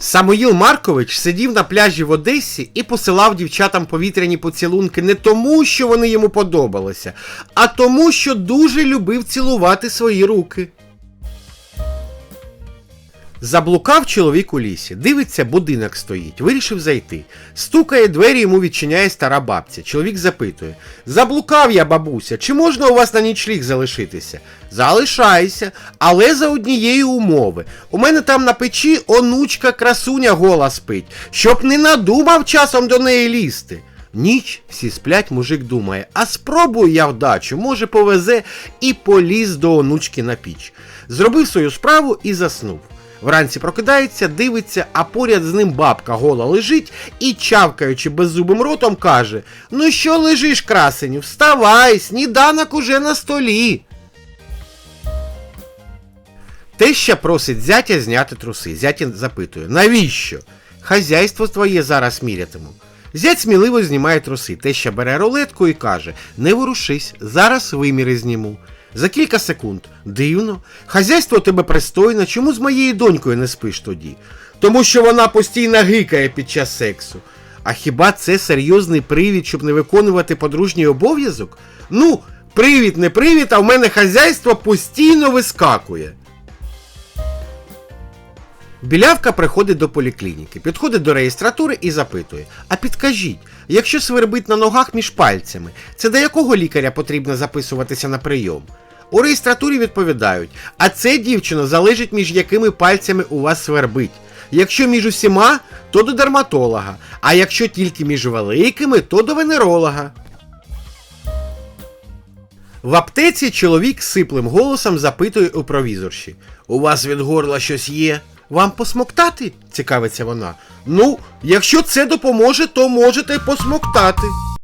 Самоїл Маркович сидів на пляжі в Одесі і посилав дівчатам повітряні поцілунки не тому, що вони йому подобалися, а тому, що дуже любив цілувати свої руки. Заблукав чоловік у лісі, дивиться, будинок стоїть, вирішив зайти. Стукає двері, йому відчиняє стара бабця. Чоловік запитує: Заблукав я, бабуся, чи можна у вас на нічліг залишитися? Залишайся, але за однієї умови. У мене там на печі онучка красуня гола спить, щоб не надумав часом до неї лізти. Ніч всі сплять, мужик думає, а спробую я вдачу, може повезе і поліз до онучки на піч. Зробив свою справу і заснув. Вранці прокидається, дивиться, а поряд з ним бабка гола лежить і, чавкаючи беззубим ротом, каже: Ну що лежиш, красеню, вставай, сніданок уже на столі. Теща просить зятя зняти труси. Зятя запитує, навіщо? Хазяйство твоє зараз мірятиму. Зять сміливо знімає труси. Теща бере рулетку і каже: Не ворушись, зараз виміри зніму. За кілька секунд. Дивно, хазяйство тебе пристойне, чому з моєю донькою не спиш тоді? Тому що вона постійно гикає під час сексу. А хіба це серйозний привід, щоб не виконувати подружній обов'язок? Ну, привід не привід, а в мене хазяйство постійно вискакує. Білявка приходить до поліклініки, підходить до реєстратури і запитує: А підкажіть, якщо свербить на ногах між пальцями, це до якого лікаря потрібно записуватися на прийом? У реєстратурі відповідають: а це, дівчино, залежить між якими пальцями у вас свербить. Якщо між усіма, то до дерматолога, а якщо тільки між великими, то до венеролога. В аптеці чоловік сиплим голосом запитує у провізорші: У вас від горла щось є? Вам посмоктати? цікавиться вона. Ну, якщо це допоможе, то можете посмоктати.